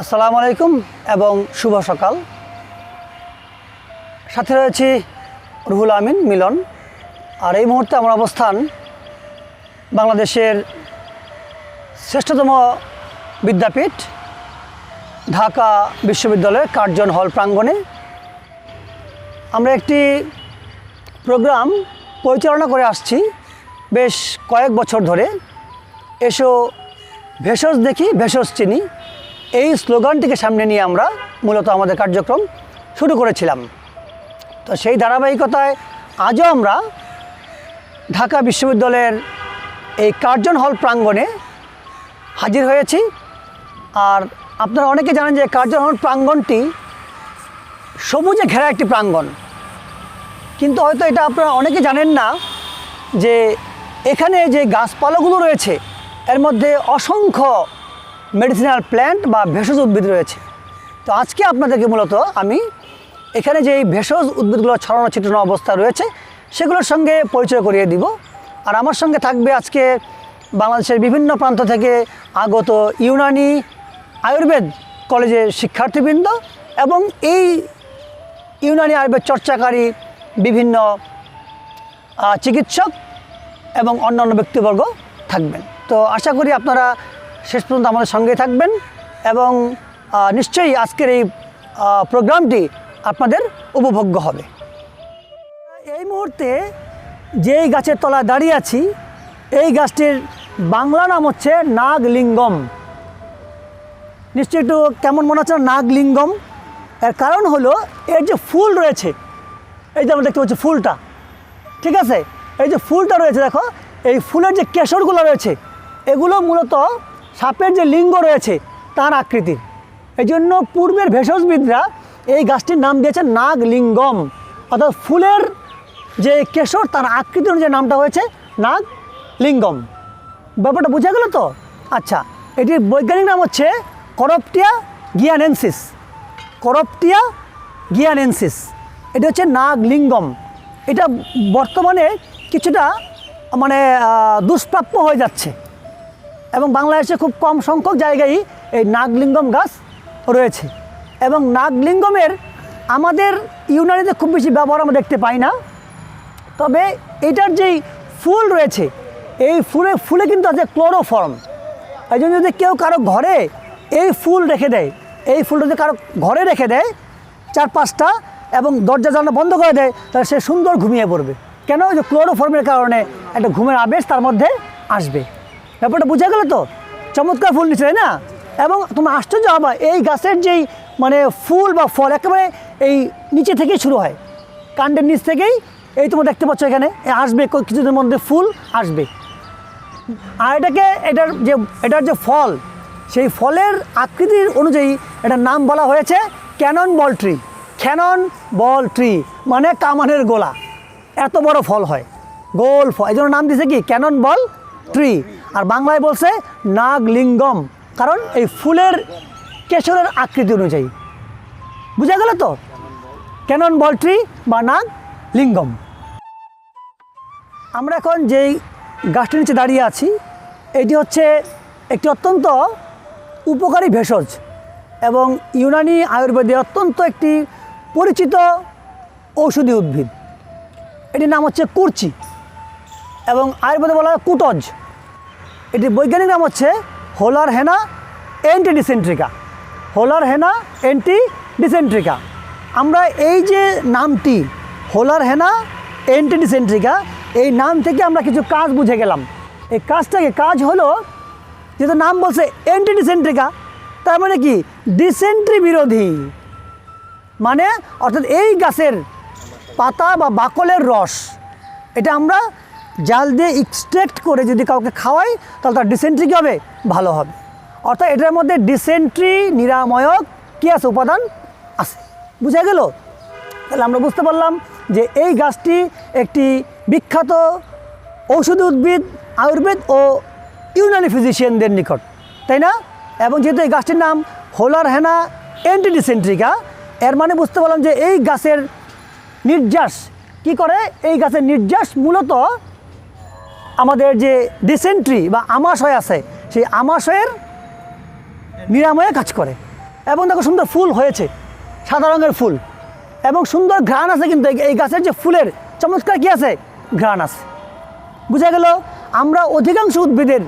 আসসালামু আলাইকুম এবং শুভ সকাল। সাথে রয়েছি রুহুল আমিন মিলন। আর এই মুহূর্তে আমার অবস্থান বাংলাদেশের শ্রেষ্ঠতম বিদ্যাপীঠ, ঢাকা বিশ্ববিদ্যালয়ের কার্জন হল প্রাঙ্গণে। আমরা একটি প্রোগ্রাম পরিচালনা করে আসছি বেশ কয়েক বছর ধরে। এসো ভেষজ দেখি, ভেষজ চিনি। এই স্লোগানটিকে সামনে নিয়ে আমরা মূলত আমাদের কার্যক্রম শুরু করেছিলাম। তো সেই ধারাবাহিকতায় আজও আমরা ঢাকা বিশ্ববিদ্যালয়ের এই কার্জন হল প্রাঙ্গণে হাজির হয়েছি। আর আপনারা অনেকে জানেন যে কার্জন হল প্রাঙ্গণটি সবুজে ঘেরা একটি প্রাঙ্গণ। কিন্তু হয়তো এটা আপনারা অনেকে জানেন না যে এখানে যে গাছপালাগুলো রয়েছে, এর মধ্যে অসংখ্য মেডিসিনাল প্ল্যান্ট বা ভেষজ উদ্ভিদ রয়েছে। তো আজকে আপনাদেরকে মূলত আমি এখানে যে এই ভেষজ উদ্ভিদগুলো ছড়ানো ছিটানো অবস্থা রয়েছে, সেগুলোর সঙ্গে পরিচয় করিয়ে দিব। আর আমার সঙ্গে থাকবে আজকে বাংলাদেশের বিভিন্ন প্রান্ত থেকে আগত ইউনানি আয়ুর্বেদ কলেজের শিক্ষার্থীবৃন্দ এবং এই ইউনানি আয়ুর্বেদ চর্চাকারী বিভিন্ন চিকিৎসক এবং অন্যান্য ব্যক্তিবর্গ থাকবেন। তো আশা করি আপনারা শেষ পর্যন্ত আমাদের সঙ্গে থাকবেন এবং নিশ্চয়ই আজকের এই প্রোগ্রামটি আপনাদের উপভোগ্য হবে। এই মুহূর্তে যেই গাছের তলায় দাঁড়িয়ে আছি, এই গাছটির বাংলা নাম হচ্ছে নাগলিঙ্গম। নিশ্চয়ই একটু কেমন মনে হচ্ছে নাগলিঙ্গম? এর কারণ হলো, এর যে ফুল রয়েছে, এই যে আমরা দেখতে পাচ্ছি ফুলটা, ঠিক আছে? এই যে ফুলটা রয়েছে, দেখো, এই ফুলের যে কেশরগুলো রয়েছে, এগুলো মূলত সাপের যে লিঙ্গ রয়েছে তার আকৃতির এই জন্য পূর্বের ভেষজবিদরা এই গাছটির নাম দিয়েছে নাগলিঙ্গম। অর্থাৎ ফুলের যে কেশর, তার আকৃতি অনুযায়ী নামটা হয়েছে নাগলিঙ্গম। ব্যাপারটা বোঝা গেল তো? আচ্ছা এটির বৈজ্ঞানিক নাম হচ্ছে করপটিয়া গিয়ানেন্সিস। করপটিয়া গিয়ানেন্সিস, এটা হচ্ছে নাগলিঙ্গম। এটা বর্তমানে কিছুটা মানে দুষ্প্রাপ্য হয়ে যাচ্ছে। এবং বাংলাদেশে খুব কম সংখ্যক জায়গায় এই নাগলিঙ্গম গাছ রয়েছে। এবং নাগলিঙ্গমের আমাদের ইউনানিতে খুব বেশি ব্যবহার আমরা দেখতে পাই না। তবে এটার যেই ফুল রয়েছে, এই ফুলে ফুলে কিন্তু আছে ক্লোরোফর্ম। এই জন্য যদি কেউ কারও ঘরে এই ফুল রেখে দেয়, এই ফুলটা যদি কারও ঘরে রেখে দেয় চার পাঁচটা এবং দরজা জানলা বন্ধ করে দেয়, তাহলে সে সুন্দর ঘুমিয়ে পড়বে। কেন? যে ক্লোরোফর্মের কারণে একটা ঘুমের আবেশ তার মধ্যে আসবে। ব্যাপারটা বুঝে গেল তো? চমৎকার ফুল নিচ্ছে না? এবং তোমার আশ্চর্য হবা এই গাছের যেই মানে ফুল বা ফল, একেবারে এই নিচে থেকেই শুরু হয়। কাণ্ডের নিচ থেকেই, এই তোমরা দেখতে পাচ্ছ এখানে আসবে কিছুদিনের মধ্যে ফুল আসবে। আর এটাকে, এটার যে এটার যে ফল, সেই ফলের আকৃতির অনুযায়ী এটার নাম বলা হয়েছে cannon ball tree. Cannon ball tree মানে কামানের গোলা। এত বড় ফল হয়। গোল ফল, এই জন্য নাম দিয়েছে কি? ক্যানন বল ট্রি আর বাংলায় বলছে নাগলিঙ্গম, কারণ এই ফুলের কেশরের আকৃতি অনুযায়ী। বুঝা গেল তো? ক্যানন বল ট্রি বা নাগ লিঙ্গম আমরা এখন যেই গাছটির নিচে দাঁড়িয়ে আছি, এটি হচ্ছে একটি অত্যন্ত উপকারী ভেষজ এবং ইউনানি আয়ুর্বেদে অত্যন্ত একটি পরিচিত ঔষধি উদ্ভিদ। এটির নাম হচ্ছে কুরচি। এবং আয়ুর্বেদে বলা হয় কুটজ। এটির বৈজ্ঞানিক নাম হচ্ছে হোলার হেনা অ্যান্টি ডিসেন্ট্রিকা হোলার হেনা অ্যান্টি ডিসেন্ট্রিকা আমরা এই যে নামটি, হোলার হেনা অ্যান্টি ডিসেন্ট্রিকা এই নাম থেকে আমরা কিছু কাজ বুঝে গেলাম। এই কাজটাকে কাজ হলো, যেহেতু নাম বলছে অ্যান্টি ডিসেন্ট্রিকা তার মানে কি? ডিসেন্ট্রি বিরোধী। মানে অর্থাৎ এই গাছের পাতা বা বাকলের রস, এটা আমরা জাল দিয়ে এক্সট্রাক্ট করে যদি কাউকে খাওয়াই, তাহলে তার ডিসেন্ট্রি কী হবে? ভালো হবে। অর্থাৎ এটার মধ্যে ডিসেন্ট্রি নিরাময়ক, কী আছে? উপাদান আছে। বুঝা গেল? তাহলে আমরা বুঝতে পারলাম যে এই গাছটি একটি বিখ্যাত ঔষধি উদ্ভিদ, আয়ুর্বেদ ও ইউনানি ফিজিশিয়ানদের নিকট, তাই না? এবং যেহেতু এই গাছটির নাম হোলার হেনা অ্যান্টিডিসেন্ট্রিকা এর মানে বুঝতে পারলাম যে এই গাছের নির্যাস কি করে? এই গাছের নির্যাস মূলত আমাদের যে ডিসেন্ট্রি বা আমাশয় আছে, সেই আমাশয়ের নিরাময়ে কাজ করে। এবং দেখো সুন্দর ফুল হয়েছে, সাদা রঙের ফুল। এবং সুন্দর ঘ্রাণ আছে কিন্তু এই- গাছের যে ফুলের, চমৎকার কি আছে? ঘ্রাণ আছে। বুঝা গেল, আমরা অধিকাংশ উদ্ভিদের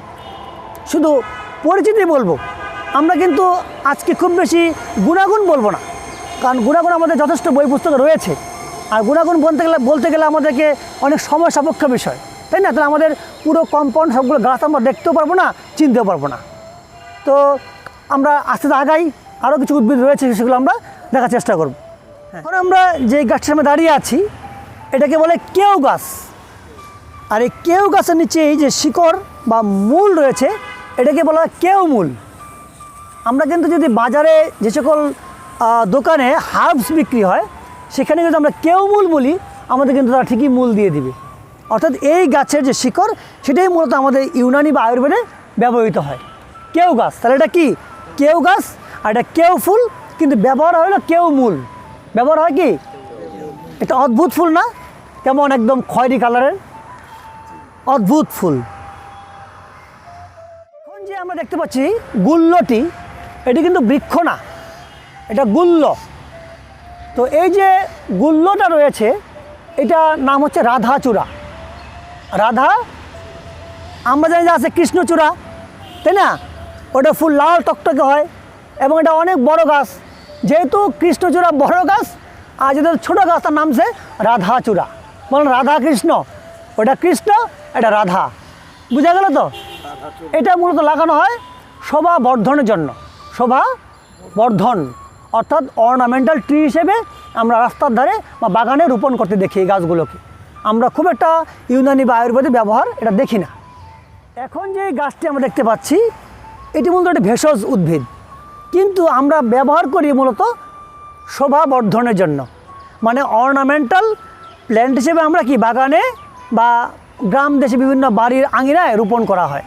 শুধু পরিচিতি বলব। আমরা কিন্তু আজকে খুব বেশি গুণাগুণ বলব না। কারণ গুণাগুণ আমাদের যথেষ্ট বই পুস্তকে রয়েছে। আর গুণাগুণ বলতে গেলে বলতে গেলে আমাদেরকে অনেক সময় সাপেক্ষ বিষয়। তাই না? তাহলে আমাদের পুরো কম্পাউন্ড সবগুলো গাছ আমরা দেখতেও পারব না চিনতেও পারব না। তো আমরা আস্তে আগাই আরও কিছু উদ্ভিদ রয়েছে সেগুলো আমরা দেখার চেষ্টা করব। এখন আমরা যে গাছটার সামনে দাঁড়িয়ে আছি এটাকে বলে কেউ গাছ। আর এই কেউ গাছের নিচে এই যে শিকড় বা মূল রয়েছে এটাকে বলা হয় কেউ মূল। আমরা কিন্তু যদি বাজারে যে সকল দোকানে হার্বস বিক্রি হয় সেখানে যদি আমরা কেউ মূল বলি আমাদের কিন্তু তারা ঠিকই মূল দিয়ে দিবে। অর্থাৎ এই গাছের যে শিকড়, সেটাই মূলত আমাদের ইউনানি বা আয়ুর্বেদে ব্যবহৃত হয়। কেউ গাছ, তাহলে এটা কি? কেউ গাছ আর এটা কেউ ফুল, কিন্তু ব্যবহার হয় হলো কেউ মূল। ব্যবহার হয় কি? এটা অদ্ভুত ফুল না? কেমন একদম খয়েরি কালারের? অদ্ভুত ফুল। এখন যে আমরা দেখতে পাচ্ছি গুল্লটি, এটি কিন্তু বৃক্ষ না, এটা গুল্ল। তো এই যে গুল্লটা রয়েছে এটা নাম হচ্ছে রাধাচূড়া। রাধা, আমরা জানি যে আছে কৃষ্ণচূড়া, তাই না? ওটা ফুল লাল টকটকে হয় এবং এটা অনেক বড় গাছ। যেহেতু কৃষ্ণচূড়া বড় গাছ, আর যেটা ছোটো গাছ, তার নাম সে রাধাচূড়া। বলেন রাধা কৃষ্ণ, ওটা কৃষ্ণ, এটা রাধা। বুঝা গেল তো? এটা মূলত লাগানো হয় শোভা বর্ধনের জন্য। শোভা বর্ধন, অর্থাৎ অর্নামেন্টাল ট্রি হিসেবে আমরা রাস্তার ধারে বা বাগানে রোপণ করতে দেখি এই গাছগুলোকে। আমরা খুব একটা ইউনানি বা আয়ুর্বেদিক ব্যবহার এটা দেখি না। এখন যে গাছটি আমরা দেখতে পাচ্ছি, এটি মূলত একটি ভেষজ উদ্ভিদ। কিন্তু আমরা ব্যবহার করি মূলত শোভা বর্ধনের জন্য। মানে অর্নামেন্টাল প্ল্যান্ট হিসেবে আমরা কি বাগানে বা গ্রাম দেশে বিভিন্ন বাড়ির আঙিনায় রোপণ করা হয়।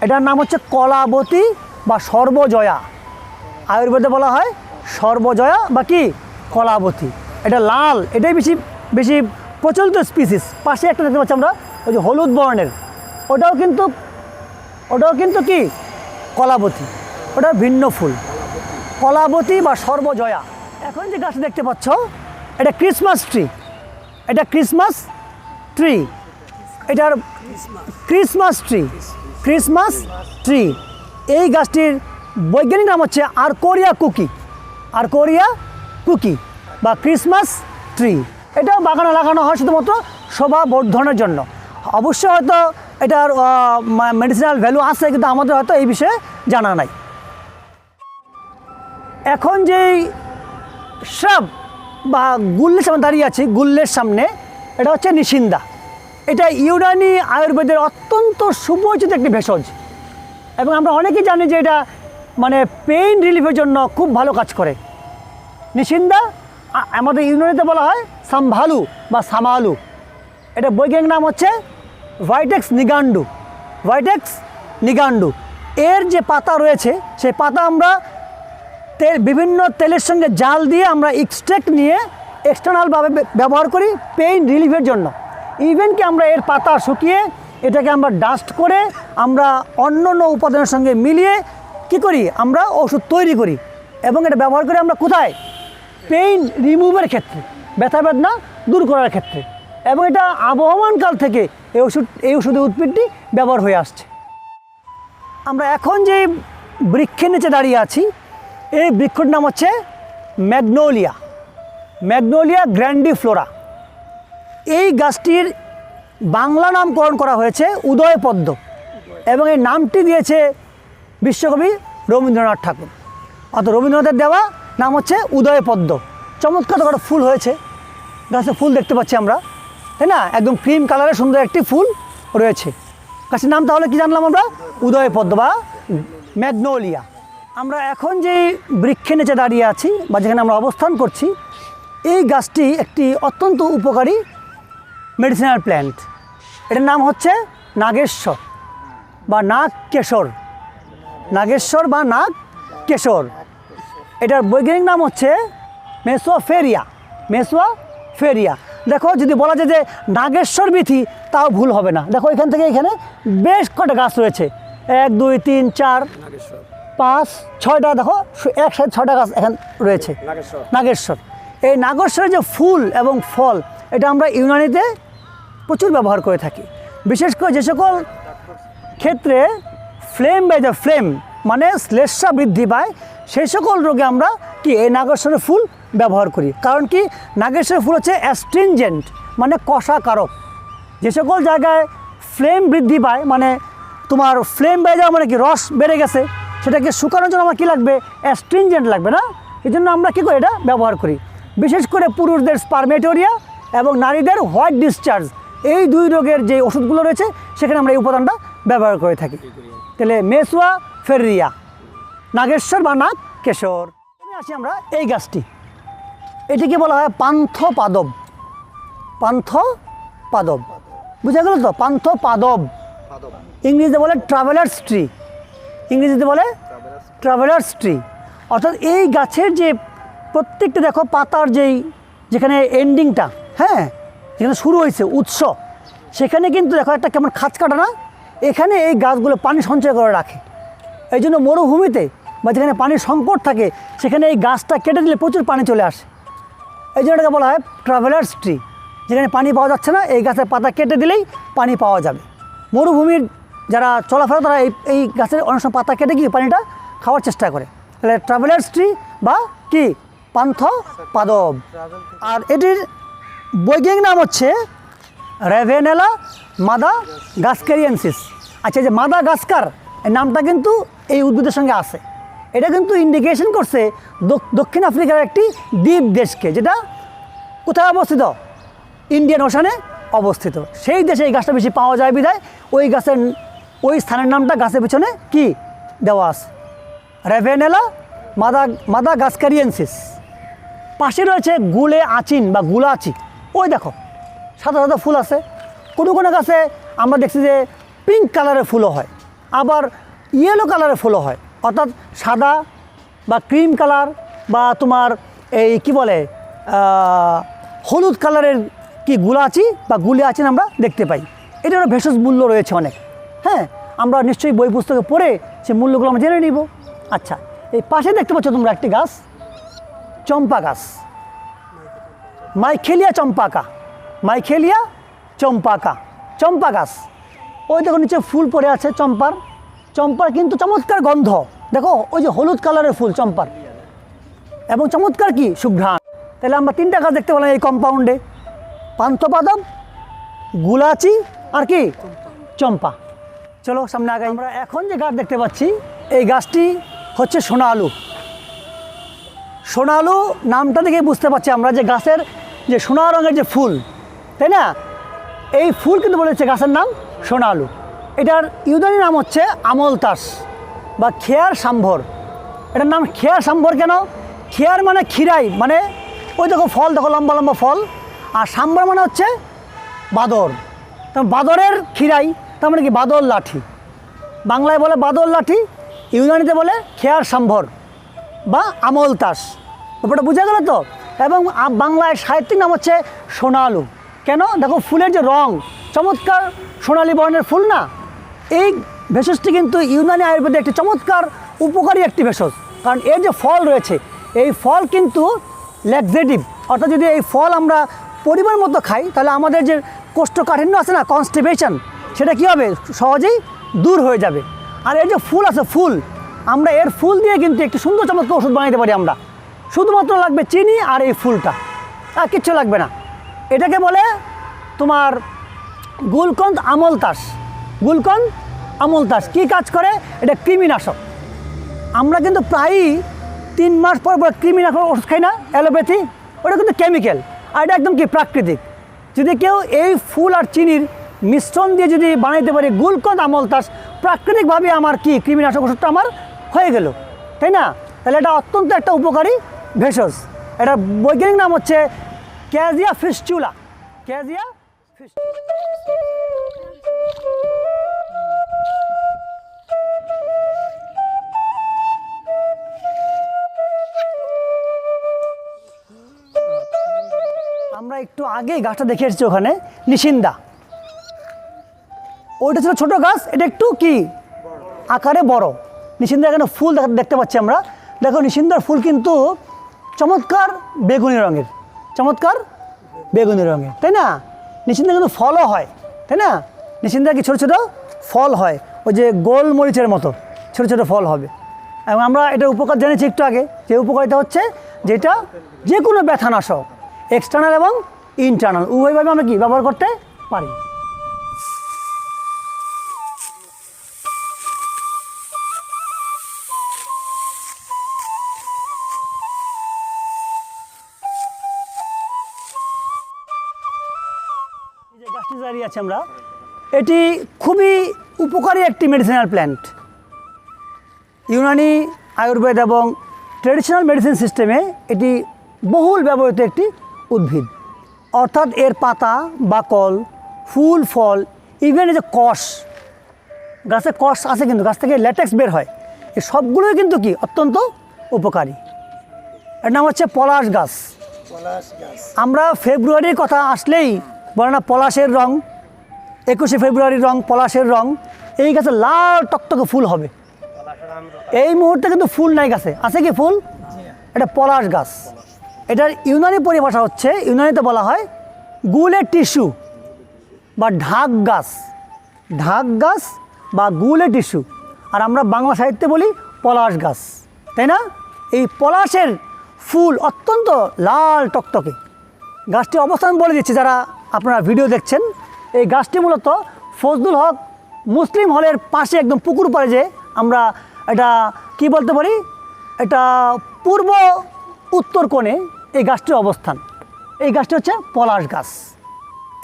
এটার নাম হচ্ছে কলাবতী বা সর্বজয়া। আয়ুর্বেদে বলা হয় সর্বজয়া বা কি? কলাবতী। এটা লাল, এটাই বেশি বেশি প্রচলিত স্পিসিস পাশে একটা দেখতে পাচ্ছি আমরা, ওই যে হলুদ বর্ণের। ওটাও কিন্তু ওটাও কিন্তু কি? কলাবতী। ওটা ভিন্ন ফুল। কলাবতী বা সর্বজয়া। এখন যে গাছ দেখতে পাচ্ছ, এটা ক্রিসমাস ট্রি এটা ক্রিসমাস ট্রি এটার ক্রিসমাস ট্রি ক্রিসমাস ট্রি এই গাছটির বৈজ্ঞানিক নাম হচ্ছে আরকোরিয়া কুকি আরকোরিয়া কুকি বা ক্রিসমাস ট্রি এটাও বাগানে লাগানো হয় শুধুমাত্র শোভা বর্ধনের জন্য। অবশ্যই হয়তো এটার মেডিসিনাল ভ্যালু আছে, কিন্তু আমাদের হয়তো এই বিষয়ে জানা নাই। এখন যেই সব বা গুল্লের সামনে দাঁড়িয়ে আছি, গুল্লের সামনে, এটা হচ্ছে নিশিন্দা। এটা ইউনানি আয়ুর্বেদের অত্যন্ত সুপরিচিত একটি ভেষজ। এবং আমরা অনেকেই জানি যে এটা মানে পেইন রিলিফের জন্য খুব ভালো কাজ করে। নিশিন্দা আমাদের ইউনানিতে বলা হয় সাম্ভালু বা সামালু। এটা বৈজ্ঞানিক নাম হচ্ছে ভাইটেক্স নিগান্ডু। ভাইটেক্স নিগান্ডু। এর যে পাতা রয়েছে সেই পাতা আমরা তেল বিভিন্ন তেলের সঙ্গে জাল দিয়ে আমরা এক্সট্রেক্ট নিয়ে এক্সটার্নালভাবে ব্যবহার করি পেইন রিলিফের জন্য। ইভেন কি আমরা এর পাতা শুকিয়ে এটাকে আমরা ডাস্ট করে আমরা অন্য অন্য উপাদানের সঙ্গে মিলিয়ে কি করি? আমরা ওষুধ তৈরি করি। এবং এটা ব্যবহার করে আমরা কোথায়? পেইন রিমুভের ক্ষেত্রে, ব্যথা বেদনা দূর করার ক্ষেত্রে এবং এটা আবহমানকাল থেকে এই ওষুধ, এই ওষুধের উদ্ভিদটি ব্যবহার হয়ে আসছে। আমরা এখন যে বৃক্ষের নিচে দাঁড়িয়ে আছি, এই বৃক্ষর নাম হচ্ছে ম্যাগনোলিয়া ম্যাগনোলিয়া গ্র্যান্ডিফ্লোরা। এই গাছটির বাংলা নামকরণ করা হয়েছে উদয়পদ্ম এবং এই নামটি দিয়েছে বিশ্বকবি রবীন্দ্রনাথ ঠাকুর। অত রবীন্দ্রনাথের দেওয়া নাম হচ্ছে উদয়পদ্ম। চমৎকার একটা ফুল হয়েছে। গাছে ফুল দেখতে পাচ্ছি আমরা। তাই না? একদম ক্রিম কালারের সুন্দর একটি ফুল রয়েছে। গাছের নাম তাহলে কি জানলাম আমরা? উদয়পদ্ম বা ম্যাগনোলিয়া। আমরা এখন যে বৃক্ষের নিচে দাঁড়িয়ে আছি বা যেখানে আমরা অবস্থান করছি, এই গাছটি একটি অত্যন্ত উপকারী মেডিসিনাল প্ল্যান্ট এটার নাম হচ্ছে নাগেশ্বর বা নাগ কেশর নাগেশ্বর বা নাগ কেশর এটার বৈজ্ঞানিক নাম হচ্ছে মেসোফেরিয়া মেসোফেরিয়া। দেখো যদি বলা যায় যে নাগেশ্বর বিথি তাও ভুল হবে না। দেখো এখান থেকে এখানে বেশ কটা গাছ রয়েছে। এক দুই তিন চার পাঁচ ছয়টা দেখো সু- এক সাথে ছয়টা গাছ এখানে রয়েছে। নাগেশ্বর। নাগেশ্বর। এই নাগেশ্বরের যে ফুল এবং ফল এটা আমরা ইউনানিতে প্রচুর ব্যবহার করে থাকি। বিশেষ করে যে সকল ক্ষেত্রে ফ্লেম বাই দ্য ফ্লেম মানে শ্লেষা বৃদ্ধি পায় সেই সকল রোগে আমরা কি এই নাগেশ্বরের ফুল ব্যবহার করি। কারণ কি নাগেশ্বরের ফুল হচ্ছে অ্যাস্ট্রিনজেন্ট মানে কষাকারক। যে সকল জায়গায় ফ্লেম বৃদ্ধি পায় মানে তোমার ফ্লেম বেড়ে যাওয়া মানে কি রস বেড়ে গেছে, সেটাকে শুকানোর জন্য আমার কী লাগবে? অ্যাস্ট্রিনজেন্ট লাগবে না? এই জন্য আমরা কী করি এটা ব্যবহার করি। বিশেষ করে পুরুষদের স্পারমেটোরিয়া এবং নারীদের হোয়াইট ডিসচার্জ এই দুই রোগের যে ওষুধগুলো রয়েছে, সেখানে আমরা এই উপাদানটা ব্যবহার করে থাকি। তাহলে মেসুয়া ফেরিয়া। নাগেশ্বর বা নাগ কেশর আসি আমরা এই গাছটি। এটিকে বলা হয় পান্থ পাদব পান্থ পাদব বুঝা গেল তো? পান্থ পাদব ইংরেজিতে বলে ট্রাভেলার্স ট্রি ইংরেজিতে বলে ট্রাভেলার্স ট্রি অর্থাৎ এই গাছের যে প্রত্যেকটা দেখো পাতার যেই, যেখানে এন্ডিংটা হ্যাঁ? যেখানে শুরু হয়েছে, উৎস, সেখানে কিন্তু দেখো একটা কেমন খাঁচ কাটা না? এখানে এই গাছগুলো পানি সঞ্চয় করে রাখে। এই জন্য মরুভূমিতে বা যেখানে পানির সংকট থাকে, সেখানে এই গাছটা কেটে দিলে প্রচুর পানি চলে আসে। এই জন্য এটাকে বলা হয় ট্রাভেলার্স ট্রি যেখানে পানি পাওয়া যাচ্ছে না, এই গাছের পাতা কেটে দিলেই পানি পাওয়া যাবে। মরুভূমির যারা চলাফেরা, তারা এই এই গাছের অনেক সময় পাতা কেটে গিয়ে পানিটা খাওয়ার চেষ্টা করে। তাহলে ট্রাভেলার্স ট্রি বা কি? পান্থ পাদব আর এটির বৈজ্ঞানিক নাম হচ্ছে রেভেনেলা মাদা গাস্কারিয়েন্সিস আচ্ছা যে মাদা গাস্কার এই নামটা কিন্তু এই উদ্ভিদের সঙ্গে আছে। এটা কিন্তু ইন্ডিকেশন করছে দক- দক্ষিণ আফ্রিকার একটি দ্বীপ দেশকে, যেটা কোথায় অবস্থিত? ইন্ডিয়ান ওশানে অবস্থিত। সেই দেশে এই গাছটা বেশি পাওয়া যায় বিধায় ওই গাছের ওই স্থানের নামটা গাছের পিছনে কি দেওয়া আছে? রেভেনেলা মাদা মাদা গাস্কারিয়েন্সিস পাশে রয়েছে গুলে আচিন বা গুলা গুলাচি। ওই দেখো, সাদা সাদা ফুল আছে। কোনো কোনো গাছে আমরা দেখছি যে পিঙ্ক কালারের ফুলও হয়, আবার ইয়েলো কালারের ফুলও হয়। অর্থাৎ সাদা বা ক্রিম কালার বা তোমার এই কি বলে হলুদ কালারের কি গুলাচি বা গুলে আচিন আমরা দেখতে পাই। এটারও ভেষজ মূল্য রয়েছে অনেক। হ্যাঁ আমরা নিশ্চয়ই বই পুস্তকে পড়ে সে মূল্যগুলো আমরা জেনে নিব। আচ্ছা এই পাশে দেখতে পাচ্ছ তোমরা একটি গাছ। চম্পা গাছ। মাইখেলিয়া চম্পাকা। মাইখেলিয়া চম্পাকা। চম্পা গাছ। ওই দেখো নিচে ফুল পড়ে আছে চম্পার। চম্পার কিন্তু চমৎকার গন্ধ। দেখো, ওই যে হলুদ কালারের ফুল, চম্পার। এবং চমৎকার কি? সুঘ্রাণ। তাহলে আমরা তিনটা গাছ দেখতে পেলাম এই কম্পাউন্ডে পান্থপাদম, গুলাচি আর কি? চম্পা। চলো, সামনে আগে আমরা এখন যে গাছ দেখতে পাচ্ছি, এই গাছটি হচ্ছে সোনা আলু সোনালু নামটা দেখে বুঝতে পারছি আমরা যে গাছের যে সোনা রঙের যে ফুল, তাই না? এই ফুল কিন্তু বলেছে গাছের নাম সোনালু। এটার ইউদানি নাম হচ্ছে আমলতাস। বা খেয়ার সাম্ভর। এটার নাম খেয়ার সাম্ভর কেন? খেয়ার মানে খিরাই মানে ওই দেখো ফল, দেখো লম্বা লম্বা ফল। আর সাম্বর মানে হচ্ছে বাদর। তো বাদরের খিরাই তার মানে কি? বাদর লাঠি। বাংলায় বলে বাদর লাঠি, ইউনানিতে বলে খেয়ার সাম্ভর বা আমল তাস। ব্যাপারটা বোঝা গেল তো? এবং বাংলায় সাহিত্যিক নাম হচ্ছে সোনালু। কেন? দেখো ফুলের যে রং, চমৎকার সোনালি বর্ণের ফুল না? এই ভেষজটি কিন্তু ইউনানি আয়ুর্বেদে একটি চমৎকার উপকারী একটি ভেষজ। কারণ এর যে ফল রয়েছে, এই ফল কিন্তু ল্যাক্সেটিভ অর্থাৎ যদি এই ফল আমরা পরিমাণ মতো খাই, তাহলে আমাদের যে কোষ্ঠকাঠিন্য আছে না কনস্টিপেশন সেটা কী হবে? সহজেই দূর হয়ে যাবে। আর এই যে ফুল আছে, ফুল, আমরা এর ফুল দিয়ে কিন্তু একটি সুন্দর চমৎকার ওষুধ বানাইতে পারি আমরা। শুধুমাত্র লাগবে চিনি আর এই ফুলটা, আর কিচ্ছু লাগবে না। এটাকে বলে তোমার গুলকন্দ আমলতাস গুলকন্দ আমলতাস কী কাজ করে? এটা কৃমিনাশক। আমরা কিন্তু প্রায়ই তিন মাস পর পর কৃমিনাশক ওষুধ খাই না, অ্যালোপ্যাথি, ওটা কিন্তু কেমিক্যাল আর এটা একদম কি প্রাকৃতিক? যদি কেউ এই ফুল আর চিনির মিশ্রণ দিয়ে যদি বানাইতে পারে গুলকন্দ আমলতাস প্রাকৃতিকভাবে আমার কি কৃমিনাশক ওষুধটা আমার হয়ে গেল। তাই না? তাহলে এটা অত্যন্ত একটা উপকারী ভেষজ। এটার বৈজ্ঞানিক নাম হচ্ছে ক্যাজিয়া ফিস্চুলা ক্যাজিয়া ফিস্চুলা আমরা একটু আগেই গাছটা দেখে এসেছি ওখানে, নিশিন্দা। ওইটা ছিল ছোট গাছ, এটা একটু কি? আকারে বড়। নিশিন্দার এখানে ফুল দেখা- দেখতে পাচ্ছি আমরা। দেখো, নিশিন্দার ফুল কিন্তু চমৎকার বেগুনি রঙের। চমৎকার বেগুনি রঙের, তাই না? নিশিন্দা কিন্তু ফলও হয়, তাই না? নিশিন্দা কি ছোটো ছোটো? ফল হয়। ওই যে গোল মরিচের মতো ছোটো ছোটো ফল হবে। এবং আমরা এটা উপকার জেনেছি একটু আগে, যে উপকারিতা হচ্ছে যেটা যে কোনো ব্যথানাশক। এক্সটার্নাল এবং ইন্টারনাল উভয়ভাবে আমরা কি ব্যবহার করতে পারি? আছে আমরা, এটি খুবই উপকারী একটি মেডিসিনাল প্ল্যান্ট ইউনানি, আয়ুর্বেদ এবং ট্রেডিশনাল মেডিসিন সিস্টেমে এটি বহুল ব্যবহৃত একটি উদ্ভিদ। অর্থাৎ এর পাতা বাকল ফুল ফল ইভেন এই যে কষ গাছে কষ আছে কিন্তু গাছ থেকে ল্যাটেক্স বের হয়। এই সবগুলোই কিন্তু কি? অত্যন্ত উপকারী। এর নাম হচ্ছে পলাশ গাছ। আমরা ফেব্রুয়ারির কথা আসলেই বলে না পলাশের রং একুশে ফেব্রুয়ারির রং পলাশের রং এই গাছে লাল টকটকে ফুল হবে। এই মুহূর্তে কিন্তু ফুল নাই গাছে। আছে কি ফুল? এটা পলাশ গাছ। এটার ইউনানি পরিভাষা হচ্ছে, ইউনানিতে বলা হয় গুলের টিস্যু বা ঢাক গাছ। ঢাক গাছ বা গুলে টিস্যু। আর আমরা বাংলা সাহিত্যে বলি পলাশ গাছ। তাই না? এই পলাশের ফুল অত্যন্ত লাল টকটকে। গাছটি অবস্থান বলে দিচ্ছে যারা আপনারা ভিডিও দেখছেন। এই গাছটি মূলত ফজলুল হক মুসলিম হলের পাশে একদম পুকুর পাড়ে যে আমরা এটা কি বলতে পারি? এটা পূর্ব উত্তর কোণে এই গাছটির অবস্থান। এই গাছটি হচ্ছে পলাশ গাছ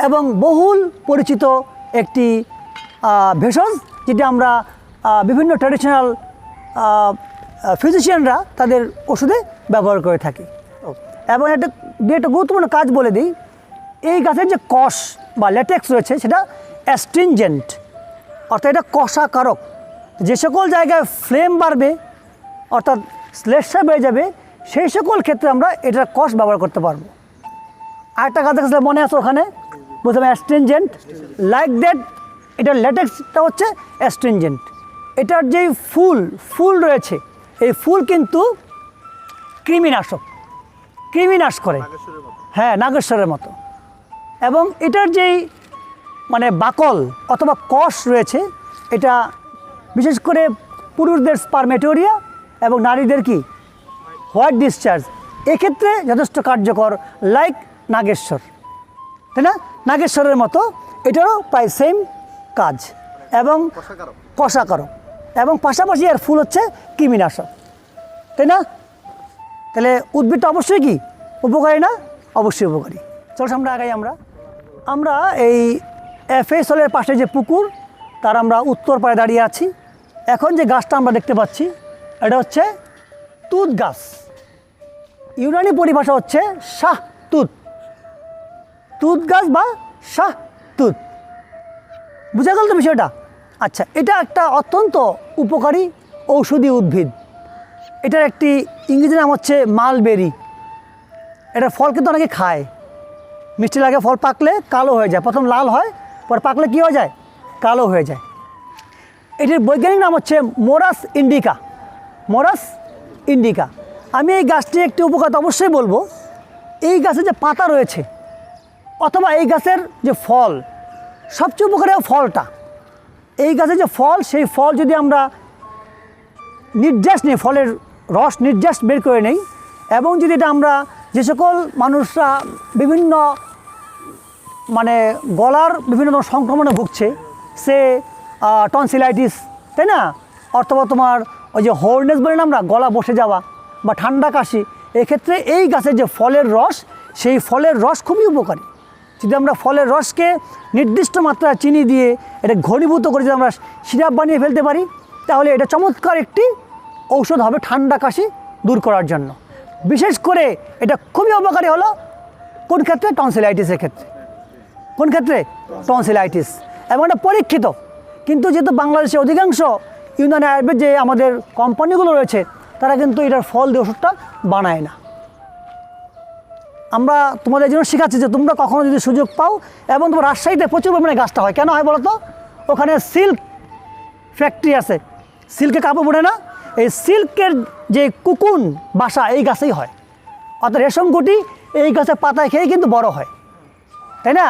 এবং বহুল পরিচিত একটি ভেষজ যেটি আমরা বিভিন্ন ট্র্যাডিশনাল ফিজিশিয়ানরা তাদের ওষুধে ব্যবহার করে থাকি। এবং একটা দু একটা গুরুত্বপূর্ণ কাজ বলে দিই, এই গাছের যে কষ বা ল্যাটেক্স রয়েছে সেটা অ্যাস্ট্রিনজেন্ট অর্থাৎ এটা কষাকারক। যে সকল জায়গায় ফ্লেম বাড়বে, অর্থাৎ শ্লেষা বেড়ে যাবে সেই সকল ক্ষেত্রে আমরা এটার কষ ব্যবহার করতে পারব। আরেকটা গাছ দেখেছিলাম মনে আছে ওখানে? বলছিলাম অ্যাস্ট্রিনজেন্ট লাইক দ্যাট এটার ল্যাটেক্সটা হচ্ছে অ্যাস্ট্রিনজেন্ট এটার যেই ফুল ফুল রয়েছে এই ফুল কিন্তু কৃমিনাশক কৃমিনাশ করে। হ্যাঁ নাগেশ্বরের মতো। এবং এটার যেই মানে বাকল অথবা কষ রয়েছে এটা বিশেষ করে পুরুষদের স্পারমেটোরিয়া এবং নারীদের কি? White discharge? এক্ষেত্রে যথেষ্ট কার্যকর লাইক নাগেশ্বর। তাই না? নাগেশ্বরের মতো এটারও প্রায় সেম কাজ। এবং কষাকারক এবং পাশাপাশি এর ফুল হচ্ছে কৃমিনাশক। তাই না? তাহলে উদ্ভিদটা অবশ্যই কি? উপকারী না? অবশ্যই উপকারী। চলো আমরা আগাই আমরা। আমরা এই এফএস হলের পাশে যে পুকুর তার আমরা উত্তর পাড়ে দাঁড়িয়ে আছি। এখন যে গাছটা আমরা দেখতে পাচ্ছি এটা হচ্ছে তুত গাছ। ইউনানি পরিভাষা হচ্ছে শাহ তুত। তুত গাছ বা শাহ তুত। বুঝা গেল তো বিষয়টা? আচ্ছা এটা একটা অত্যন্ত উপকারী ঔষধি উদ্ভিদ। এটার একটি ইংরেজি নাম হচ্ছে মালবেরি। এটা ফল কিন্তু অনেকে খায়। মিষ্টি লাগে, ফল পাকলে কালো হয়ে যায়। প্রথম লাল হয়, পরে পাকলে কী হয়ে যায়? কালো হয়ে যায়। এটির বৈজ্ঞানিক নাম হচ্ছে মোরাস ইন্ডিকা। মোরাস ইন্ডিকা। আমি এই গাছটির একটি উপকার অবশ্যই বলব। এই গাছের যে পাতা রয়েছে, অথবা এই গাছের যে ফল, সবচেয়ে উপকারী ফলটা। এই গাছের যে ফল, সেই ফল যদি আমরা নির্যাস নিই, ফলের রস নির্যাস বের করে নেই, এবং যদি এটা আমরা যে সকল মানুষরা বিভিন্ন মানে গলার বিভিন্ন ধরনের সংক্রমণে ভুগছে, সে টনসিলাইটিস তাই না? অথবা তোমার ওই যে হোর্নেস বলে না আমরা, গলা বসে যাওয়া বা ঠান্ডা কাশি, এক্ষেত্রে এই গাছের যে ফলের রস, সেই ফলের রস খুবই উপকারী। যদি আমরা ফলের রসকে নির্দিষ্ট মাত্রায় চিনি দিয়ে এটা ঘনীভূত করে যদি আমরা সিরাপ বানিয়ে ফেলতে পারি, তাহলে এটা চমৎকার একটি ঔষধ হবে ঠান্ডা কাশি দূর করার জন্য। বিশেষ করে এটা খুবই উপকারী হলো কোন ক্ষেত্রে? টনসিলাইটিসের ক্ষেত্রে। কোন ক্ষেত্রে? টনসিলাইটিস এবং এটা পরীক্ষিত। কিন্তু যেহেতু বাংলাদেশে অধিকাংশ ইউনানি আয়ুর্বেদ যে আমাদের কোম্পানিগুলো রয়েছে তারা কিন্তু এটার ফল দিয়ে ওষুধটা বানায় না। আমরা তোমাদের জন্য শেখাচ্ছি যে তোমরা কখনো যদি সুযোগ পাও এবং তোমার রাজশাহীতে প্রচুর পরিমাণে গাছটা হয়। কেন হয় বলো তো ওখানে সিল্ক ফ্যাক্টরি আছে। সিল্কে কাপড় পরে না, এই সিল্কের যে কুকুন বাসা এই গাছেই হয়। অর্থাৎ রেশম গুটি এই গাছের পাতা খেয়ে কিন্তু বড় হয়। তাই না?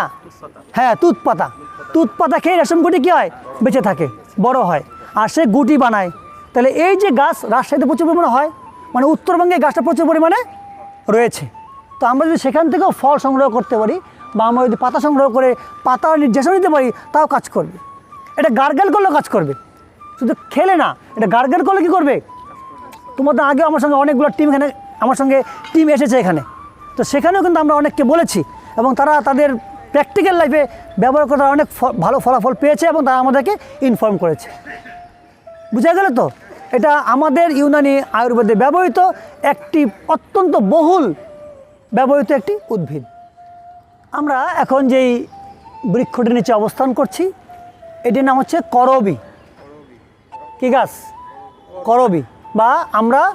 হ্যাঁ তুত পাতা। তুত পাতা খেয়ে রেশম গুটি কী হয়? বেঁচে থাকে, বড় হয়। আর সে গুটি বানায়। তাহলে এই যে গাছ রাজশাহীতে প্রচুর পরিমাণে হয় মানে উত্তরবঙ্গে গাছটা প্রচুর পরিমাণে রয়েছে। তো আমরা যদি সেখান থেকেও ফল সংগ্রহ করতে পারি বা আমরা যদি পাতা সংগ্রহ করে পাতার নির্দেশন নিতে পারি, তাও কাজ করবে। এটা গার্গেল করলেও কাজ করবে। শুধু খেলে না, এটা গার্গেল করলে কী করবে? তোমাদের আগেও আমার সঙ্গে অনেকগুলো টিম এখানে, আমার সঙ্গে টিম এসেছে এখানে। তো সেখানেও কিন্তু আমরা অনেককে বলেছি এবং তারা তাদের প্র্যাকটিক্যাল লাইফে ব্যবহার করে অনেক ভালো ফলাফল পেয়েছে এবং তারা আমাদেরকে ইনফর্ম করেছে। বুঝা গেল তো? এটা আমাদের ইউনানি আয়ুর্বেদে ব্যবহৃত একটি অত্যন্ত বহুল ব্যবহৃত একটি উদ্ভিদ। আমরা এখন যেই বৃক্ষটির নিচে অবস্থান করছি, এটির নাম হচ্ছে করবি। কি গাছ? করবি। বা আমরা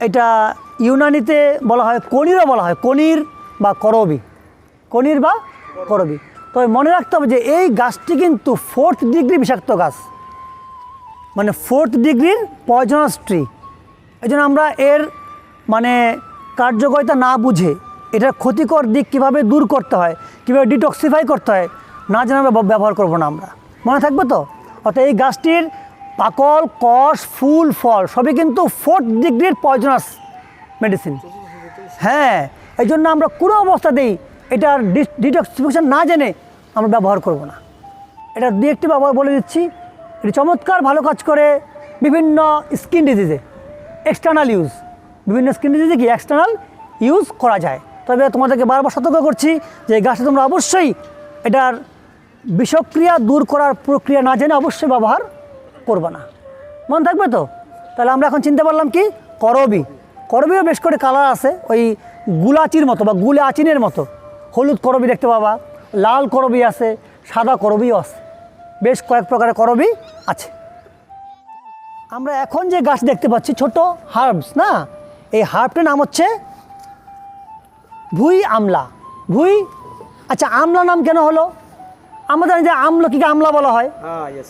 এটা ইউনানিতে বলা হয় কনিরও বলা হয় কনির বা করবি। কনির বা করবি। তবে মনে রাখতে হবে যে এই গাছটি কিন্তু ফোর্থ ডিগ্রি বিষাক্ত গাছ। মানে ফোর্থ ডিগ্রির পয়জনাস ট্রি এই জন্য আমরা এর মানে কার্যকারিতা না বুঝে এটার ক্ষতিকর দিক কীভাবে দূর করতে হয়, কীভাবে ডিটক্সিফাই করতে হয়, না জেনে আমরা ব্যবহার করব না আমরা। মনে থাকবে তো? অর্থাৎ এই গাছটির পাকল, কষ, ফুল, ফল, সবই কিন্তু ফোর্থ ডিগ্রির পয়জনাস মেডিসিন হ্যাঁ এই জন্য আমরা কোনো অবস্থাতেই এটার ডিটক্সিফিকেশন না জেনে আমরা ব্যবহার করব না। এটা দু একটি ব্যবহার বলে দিচ্ছি। এটি চমৎকার ভালো কাজ করে বিভিন্ন স্কিন ডিজিজে এক্সটার্নাল ইউজ বিভিন্ন স্কিন ডিজিজে কি এক্সটার্নাল ইউজ করা যায়? তবে তোমাদেরকে বারবার সতর্ক করছি যে গাছটা তোমরা অবশ্যই এটার বিষক্রিয়া দূর করার প্রক্রিয়া না জেনে অবশ্যই ব্যবহার করবে না। মনে থাকবে তো? তাহলে আমরা এখন চিনতে পারলাম কি? করবি। করবিও বেশ করে কালার আছে, ওই গুলাচির মতো বা গুলে আচিনের মতো। হলুদ করবি দেখতে পাবা, লাল করবি আছে, সাদা করবিও আছে। বেশ কয়েক প্রকারের করবি আছে। আমরা এখন যে গাছ দেখতে পাচ্ছি ছোট হার্বস না? এই হার্বটির নাম হচ্ছে ভুই আমলা। ভুই? আচ্ছা আমলা নাম কেন হলো? আমাদের যে আমলকিকে আমলা বলা হয়?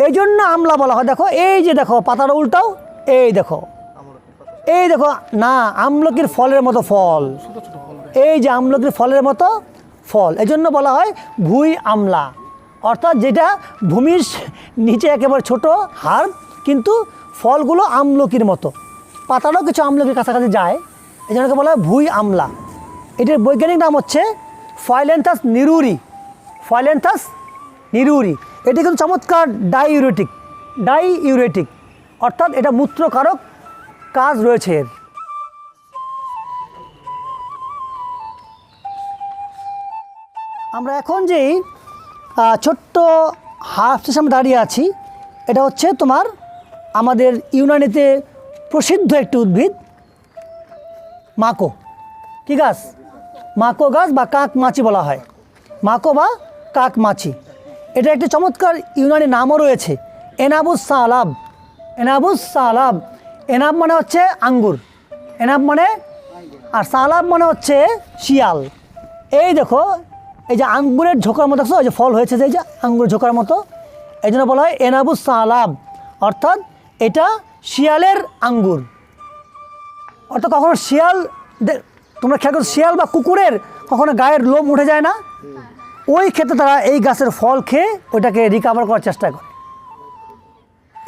এই জন্য আমলা বলা হয়। দেখো এই যে দেখো পাতাটা উল্টাও এই দেখো। এই দেখো না আমলকির ফলের মতো ফল। এই যে আমলকির ফলের মতো ফল। এই জন্য বলা হয় ভুই আমলা। অর্থাৎ যেটা ভূমির নিচে একেবারে ছোট হার কিন্তু ফলগুলো আমলকির মতো। পাতাটাও কিছু আমলকির কাছাকাছি যায় এই বলা হয় ভুই আমলা। এটির বৈজ্ঞানিক নাম হচ্ছে ফয়লেন্থাস নিরুরি। ফয়লেন্থাস নিরুরি। এটি কিন্তু চমৎকার ডাইউরেটিক ডাইইউরেটিক অর্থাৎ এটা মূত্রকারক কাজ রয়েছে এর। আমরা এখন যেই ছোট্ট হাফ স্টেশন দাঁড়িয়ে আছি। এটা হচ্ছে তোমার আমাদের ইউনানিতে প্রসিদ্ধ একটি উদ্ভিদ, মাকো। কি গাছ? মাকো গাছ বা কাক মাছি বলা হয়। মাকো বা কাক মাছি। এটা একটি চমৎকার ইউনানি নামও রয়েছে, এনাবুস সালাব। এনাবুস সালাব। এনাব মানে হচ্ছে আঙ্গুর। এনাব মানে আর সালাব মানে হচ্ছে শিয়াল। এই দেখো এই যে আঙ্গুরের ঝোঁকার মতো, দেখছ? এই যে ফল হয়েছে যে এই যে আঙ্গুরের ঝোঁকার মতো। এই জন্য বলা হয় এনাবু সালাব। অর্থাৎ এটা শিয়ালের আঙ্গুর। অর্থাৎ কখনো শিয়াল তোমরা খেয়াল করো, শিয়াল বা কুকুরের কখনো গায়ের লোম উঠে যায় না? ওই ক্ষেত্রে তারা এই গাছের ফল খেয়ে ওইটাকে রিকাভার করার চেষ্টা করে।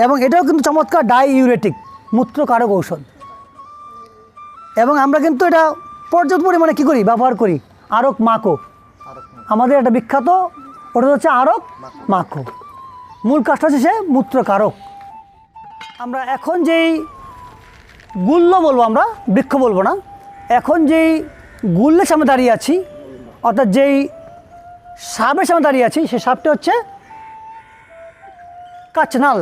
এবং এটাও কিন্তু চমৎকার ডাই ইউরেটিক মূত্রকারক ঔষধ। এবং আমরা কিন্তু এটা পর্যাপ্ত পরিমাণে কী করি? ব্যবহার করি। আরক মাকো। আমাদের একটা বিখ্যাত, ওটা হচ্ছে আরক মাকো মূল কাজটা হচ্ছে সে মূত্রকারক। আমরা এখন যেই গুল্ল বলব আমরা, বৃক্ষ বলব না, এখন যেই গুল্লের সামনে দাঁড়িয়ে আছি, অর্থাৎ যেই সাপের সামনে দাঁড়িয়ে আছি সেই সাপটি হচ্ছে কাচনাল।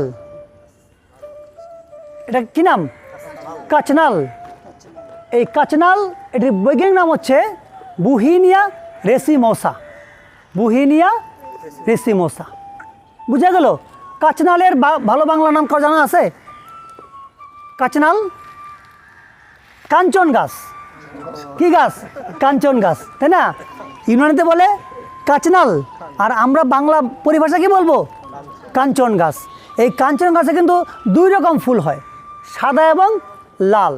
এটা কি নাম? কাচনাল। এই কাচনাল, এটির বৈজ্ঞানিক নাম হচ্ছে বুহিনিয়া রেসিমোসা। বুহিনিয়া রেসিমোসা। বুঝা গেল? কাচনালের ভালো বাংলা নাম জানা আছে? কাচনাল? কাঞ্চন গাছ। কি গাছ? কাঞ্চন গাছ, তাই না? ইউনানিতে বলে কাচনাল। আর আমরা বাংলা পরিভাষা কি বলব? কাঞ্চন গাছ। এই কাঞ্চন গাছে কিন্তু দুই রকম ফুল হয়, সাদা এবং লাল।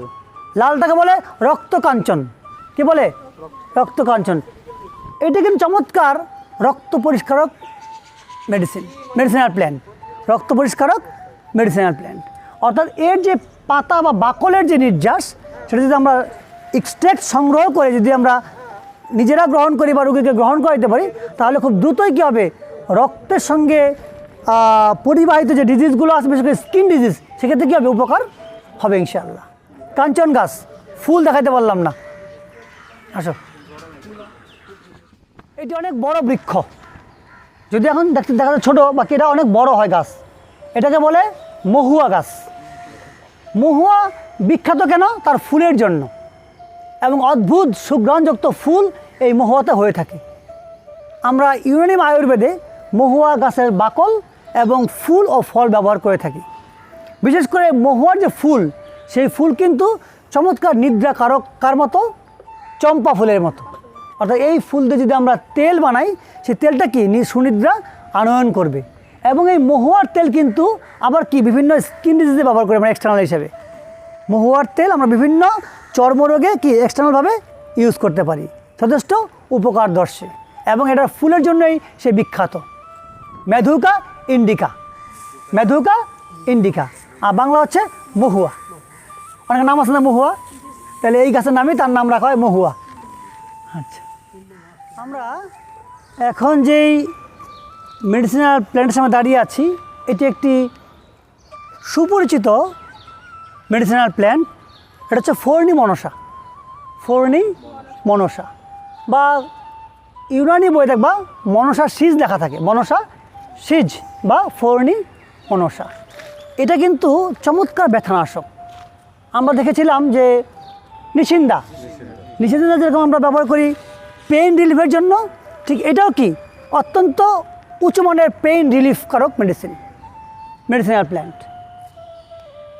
লালটাকে বলে রক্ত কাঞ্চন কি বলে? রক্ত কাঞ্চন এটা কিন্তু চমৎকার রক্ত পরিষ্কারক মেডিসিন মেডিসিনাল প্ল্যান্ট রক্ত পরিষ্কারক মেডিসিনাল প্ল্যান্ট অর্থাৎ এর যে পাতা বা বাকলের যে নির্যাস, সেটা যদি আমরা এক্সট্রাক্ট সংগ্রহ করে যদি আমরা নিজেরা গ্রহণ করি বা রোগীকে গ্রহণ করাইতে পারি, তাহলে খুব দ্রুতই কী হবে? রক্তের সঙ্গে পরিবাহিত যে ডিজিজগুলো আছে, বিশেষ করে স্কিন ডিজিজ সেক্ষেত্রে কী হবে? উপকার হবে ইনশাআল্লাহ। কাঞ্চন গাছ ফুল দেখাইতে পারলাম না। আসো। এটি অনেক বড় বৃক্ষ। যদি এখন দেখতে দেখা যায় ছোটো, বাকি এটা অনেক বড় হয় গাছ। এটাকে বলে মহুয়া গাছ। মহুয়া বিখ্যাত কেন? তার ফুলের জন্য। এবং অদ্ভুত সুগ্রহণযুক্ত ফুল এই মহুয়াতে হয়ে থাকে। আমরা ইউনানি আয়ুর্বেদে মহুয়া গাছের বাকল এবং ফুল ও ফল ব্যবহার করে থাকি। বিশেষ করে মহুয়ার যে ফুল, সেই ফুল কিন্তু চমৎকার নিদ্রা কারক কার মতো? চম্পা ফুলের মতো। অর্থাৎ এই ফুল দিয়ে যদি আমরা তেল বানাই, সেই তেলটা কি? সুনিদ্রা আনয়ন করবে। এবং এই মহুয়ার তেল কিন্তু আবার কি? বিভিন্ন স্কিন ডিজিজে ব্যবহার করি আমরা এক্সটার্নাল হিসেবে। মহুয়ার তেল আমরা বিভিন্ন চর্মরোগে কি? এক্সটার্নালভাবে ইউজ করতে পারি। যথেষ্ট উপকার দর্শে এবং এটার ফুলের জন্যই সে বিখ্যাত। Madhuca indica. Madhuca indica. আর বাংলা হচ্ছে মহুয়া। অনেক নাম আছে না মহুয়া? তাহলে এই গাছের নামই তার নাম রাখা হয় মহুয়া। আচ্ছা। আমরা এখন যেই মেডিসিনাল প্ল্যান্টের সামনে দাঁড়িয়ে আছি, এটি একটি সুপরিচিত মেডিসিনাল প্ল্যান্ট এটা হচ্ছে ফোরনি মনসা। ফোরনি মনসা। বা ইউনানি বই দেখবা মনসা সিজ লেখা থাকে। মনসা সিজ বা ফোরনি মনসা। এটা কিন্তু চমৎকার ব্যথানাশক। আমরা দেখেছিলাম যে নিশিন্দা। নিশিন্দা যেরকম আমরা ব্যবহার করি পেইন রিলিফের জন্য, ঠিক এটাও কি? অত্যন্ত উচ্চমানের পেইন রিলিফ কারক মেডিসিন মেডিসিনাল প্ল্যান্ট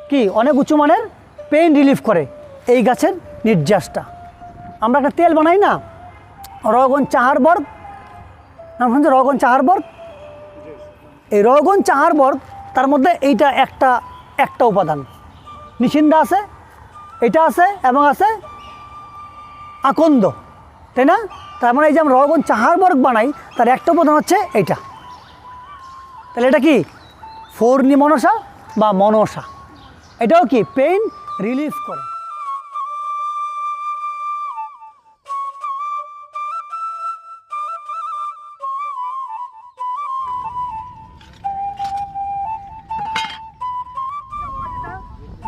কি? অনেক উচ্চমানের পেইন রিলিফ করে এই গাছের নির্যাসটা। আমরা একটা তেল বানাই না? রগন চাহার বর্গ, নাম শুনছে রগন চাহার বর্গ? এই রগন চাহার বর্গ, তার মধ্যে এইটা একটা একটা উপাদান। নিশিন্দা আছে, এটা আছে এবং আছে আকন্দ। তাই না? তার মানে এই যে আমরা রগন চাহার বর্গ বানাই, তার একটা উপাদান হচ্ছে এইটা। তাহলে এটা কি? ফোরনি মনসা বা মনসা। এটাও কি? পেইন রিলিফ করে।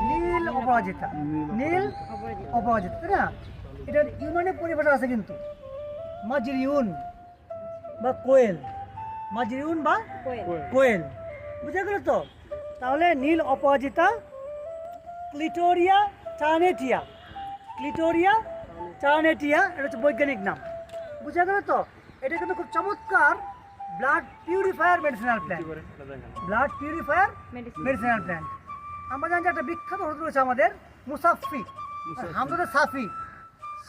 নীল অপরাজিতা। নীল অপরাজিতা। তাই না? এটার ইউনানি পরিভাষা আছে কিন্তু। মাঝির ইউন বা কোয়েল। মাঝির ইউন বা কোয়েল। বুঝে গেল তো? তাহলে নীল অপরাজিতা ক্লিটোরিয়া চানেটিয়া। ক্লিটোরিয়া চানেটিয়া এটা হচ্ছে বৈজ্ঞানিক নাম। বুঝে গেল তো? এটা কিন্তু খুব চমৎকার blood purifier medicinal plant blood purifier medicinal plant আমরা জানি যে একটা বিখ্যাত ওষুধ রয়েছে আমাদের মুসাফি হামদাদের সাফি।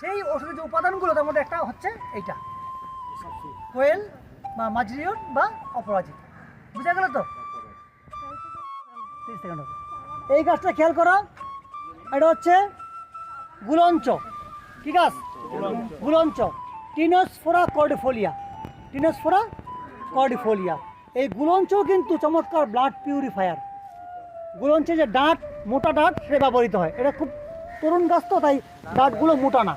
সেই ওষুধের যে উপাদানগুলো তার মধ্যে একটা হচ্ছে এইটা। কোয়েল বা মাজরিয়ন বা অপরাজিত। বুঝা গেল তো? 30 সেকেন্ড এই গাছটা খেয়াল করো। এটা হচ্ছে গুলঞ্চ। কি গাছ গুলঞ্চ। টিনোসফোরা কর্ডিফোলিয়া। টিনোসফোরা কর্ডিফোলিয়া। এই গুলঞ্চও কিন্তু চমৎকার ব্লাড পিউরিফায়ার। গুলঞ্চে যে ডাঁট মোটা ডাঁট সে ব্যবহৃত হয়। এটা খুব তরুণ গাছ তো, তাই ডাঁটগুলো মোটা না।